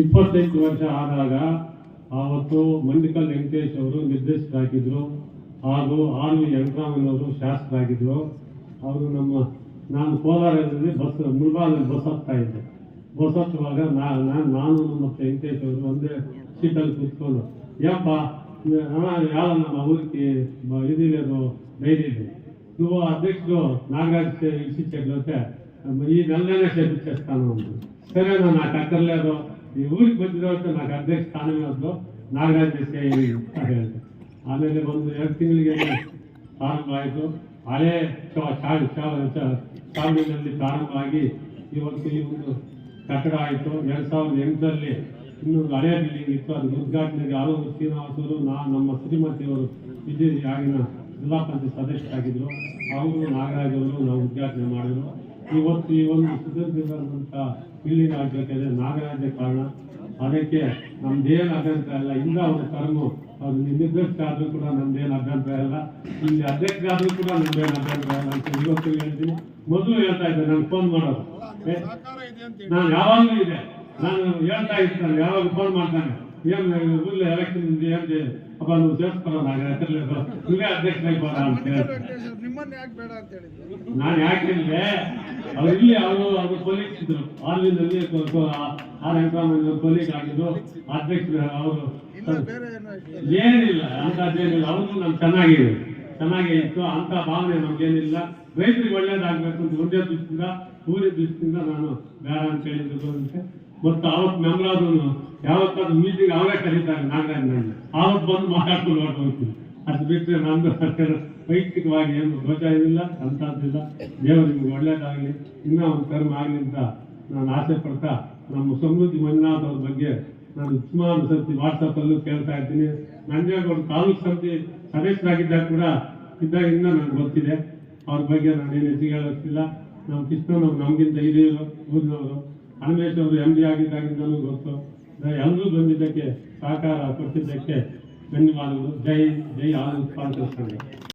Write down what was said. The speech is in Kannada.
ಇಪ್ಪತ್ತೆಂಟು ವರ್ಷ ಆದಾಗ ಆವತ್ತು ಮಂಡಿಕಲ್ ವೆಂಕಟೇಶ್ ಅವರು ನಿರ್ದೇಶಕರಾಗಿದ್ದರು ಹಾಗೂ ಆರ್ ವಿ ಅವರು ಶಾಸಕರಾಗಿದ್ದರು ಅವರು ನಮ್ಮ, ನಾನು ಕೋಲಾರದಲ್ಲಿ ಬಸ್ ಮುಳಬಾಗಲ್ಲಿ ಬಸ್ ಹತ್ತಾ ಇದ್ದೆ. ಬಸ್ ಹತ್ತುವಾಗ ನಾನು ನಾನು ಮತ್ತು ವೆಂಕಟೇಶ್ ಅವರು ಒಂದೇ ಸೀಟಲ್ಲಿ ಕೂತ್ಕೊಂಡು, ಯಪ್ಪ ಹಣ ಯಾವ ನಮ್ಮ ಊರಿಗೆ ಇದಿರೋದು ಡೈರಿ ಇದೆ ನೀವು ಅಧ್ಯಕ್ಷರು ನಾಗರಾಜ್ ಶಿಕ್ಷಕರ ಜೊತೆ ఈ నెలలోనే చేపించేస్తాను అంది. సరే అన్న, నాకు అక్కర్లేదు ఈ ఊరికి వచ్చిన తర్వాత నాకు అధ్యక్ష స్థానమే వద్దు ನಾಗರಾಜ್ ದೇಸಾಯಿ ಅಂತ ಹೇಳಿದೆ ಆಮೇಲೆ ಒಂದು ಎರಡು ತಿಂಗಳಿಗೆ ಪ್ರಾರಂಭ ಆಯಿತು ಹಳೆ ಶಾಲೆಯಲ್ಲಿ ಪ್ರಾರಂಭ ಆಗಿ ಇವತ್ತು ಈ ಒಂದು ಕಟ್ಟಡ ಆಯಿತು ಎರಡ್ ಸಾವಿರದ ಎಂಟರಲ್ಲಿ ಇನ್ನೊಂದು ಹಳೆಯ ಬಿಲ್ಡಿಂಗ್ ಇತ್ತು ಅದು ಉದ್ಘಾಟನೆಗೆ ಆಲೂರು ಶ್ರೀನಿವಾಸರು ನಾ ನಮ್ಮ ಶ್ರೀಮತಿಯವರು ವಿಜಯ್ ಆಗಿನ ಜಿಲ್ಲಾ ಪಂಚಾಯತ್ ಸದಸ್ಯರಾಗಿದ್ದರು ಅವರು ನಾಗರಾಜ್ ಅವರು ನಾವು ಉದ್ಘಾಟನೆ ಮಾಡಿದ್ರು ಇವತ್ತು ಈ ಒಂದು ಸುದೀರ್ಘದಂತ ಬಿಲ್ಡಿಂಗ್ ಆಗಬೇಕಾದ್ರೆ ನಾಗರಾಜೇ ಕಾರಣ. ಅದಕ್ಕೆ ನಮ್ದೇನು ಅಭ್ಯಂತರ ಇಲ್ಲ. ಇಂದ ಅವ್ರ ಕರ್ಮು ಅವ್ರು ನಿರ್ದೇಶಕ ಆದರೂ ಕೂಡ ನಮ್ದೇನು ಅಭ್ಯಂತರ ಇಲ್ಲ. ಇಲ್ಲಿ ಅಧ್ಯಕ್ಷರಾದ್ರೂ ಕೂಡ ನಮ್ದೇನು ಅಭ್ಯಂತರ ಇಲ್ಲ ಅಂತ ಇವತ್ತು ಹೇಳ್ತೀನಿ ಮೊದಲು ಹೇಳ್ತಾ ಇದ್ದೆ, ನಾನು ಫೋನ್ ಮಾಡೋದು. ನಾನು ಯಾವಾಗಲೂ ಇದೆ. ನಾನು ಹೇಳ್ತಾ ಇರ್ತಾನೆ, ಯಾವಾಗ ಫೋನ್ ಮಾಡ್ತಾನೆ. ಏನು ಎಲೆಕ್ಷನ್ ಏನ್ ಅಪ್ಪ ನೀವು ಸೇರ್ಸ್ಕೊಳ್ಳೋ ನಾನು ಹೆಸರ್ಲಿದ್ದು ನೀವೇ ಅಧ್ಯಕ್ಷರಾಗಿ ಅಂತ ನಾನು ಅವ್ರು ಇಲ್ಲಿ ಅವರು ಅವರು ಕೊಲೀಗ್ ಇದ್ರು. ಆರ್ಮಿನಲ್ಲಿ ಆರ್ ಕೊಲೀಗ್ ಆಗಿದ್ದು ಅಧ್ಯಕ್ಷರು ಅವರು. ಏನಿಲ್ಲ ಅಂತದ್ದೇನಿಲ್ಲ ಅವ್ರಿಗೂ ನಮ್ಗೆ ಚೆನ್ನಾಗಿದೆ. ಚೆನ್ನಾಗೇ ಇತ್ತು. ಅಂತ ಭಾವನೆ ನಮ್ಗೇನಿಲ್ಲ. ರೈತರಿಗೆ ಒಳ್ಳೇದಾಗ್ಬೇಕು ಅಂತ ಒಂದೇ ದೃಷ್ಟಿಯಿಂದ ಊರಿನ ದೃಷ್ಟಿಯಿಂದ ನಾನು ಬೇಡ ಅಂತ ಹೇಳಿದ್ರು ಅಂತೆ ಮತ್ತು ಅವತ್ತು ಮೆಮ್ರಾದನು ಯಾವತ್ತಾದ್ರು ಮೀಟಿಂಗ್ ಅವರೇ ಕರೀತಾರೆ ನಾಗರಾಜ್ ನಾನು ಆವತ್ತು ಬಂದು ಮಾತಾಡ್ಕೊಂಡು ಹೊರಟೋಗ್ತೀನಿ ಅದು ಬಿಟ್ಟರೆ ನಂದು ವೈಯಕ್ತಿಕವಾಗಿ ಏನು ಧ್ವಜ ಇಲ್ಲ. ಅಂತದ್ದಿಲ್ಲ ದೇವರು ನಿಮ್ಗೆ ಒಳ್ಳೇದಾಗಲಿ ಇನ್ನೂ ಒಂದು ಕರ್ಮ ಆಗಲಿ ಅಂತ ನಾನು ಆಸೆ ಪಡ್ತಾ ನಮ್ಮ ಸಮೃದ್ಧಿ ಮಂಜುನಾಥ್ ಅವ್ರ ಬಗ್ಗೆ ನಾನು ಸುಮಾರು ಸರ್ತಿ ವಾಟ್ಸಪ್ಪಲ್ಲೂ ಕೇಳ್ತಾ ಇರ್ತೀನಿ ನಂಜೇಗೌಡ ತಾಲೂಕು ಸಮಿತಿ ಸದಸ್ಯರಾಗಿದ್ದಾಗ ಕೂಡ ಇದ್ದಾಗಿಂದ ನನಗೆ ಗೊತ್ತಿದೆ. ಅವ್ರ ಬಗ್ಗೆ ನಾನೇನು ಹೆಚ್ಚಿಗೆ ಹೇಳೋಕ್ಕಿಲ್ಲ. ನಮ್ಮ ಕೃಷ್ಣನವ್ರು ನಮಗಿಂತ ಹಿರಿಯರು, ಊರಿನವರು. ಹನುಮೇಶ್ ಅವರು ಎಂ ಡಿ ಆಗಿದ್ದಾಗಿಂದಲೂ ಗೊತ್ತು. ಎಲ್ಲರೂ ಬಂದಿದ್ದಕ್ಕೆ ಸಹಕಾರ ಕೊಟ್ಟಿದ್ದಕ್ಕೆ ಧನ್ಯವಾದಗಳು. ಜೈ ಜೈ ಪಾಂಚ ಸಂಘ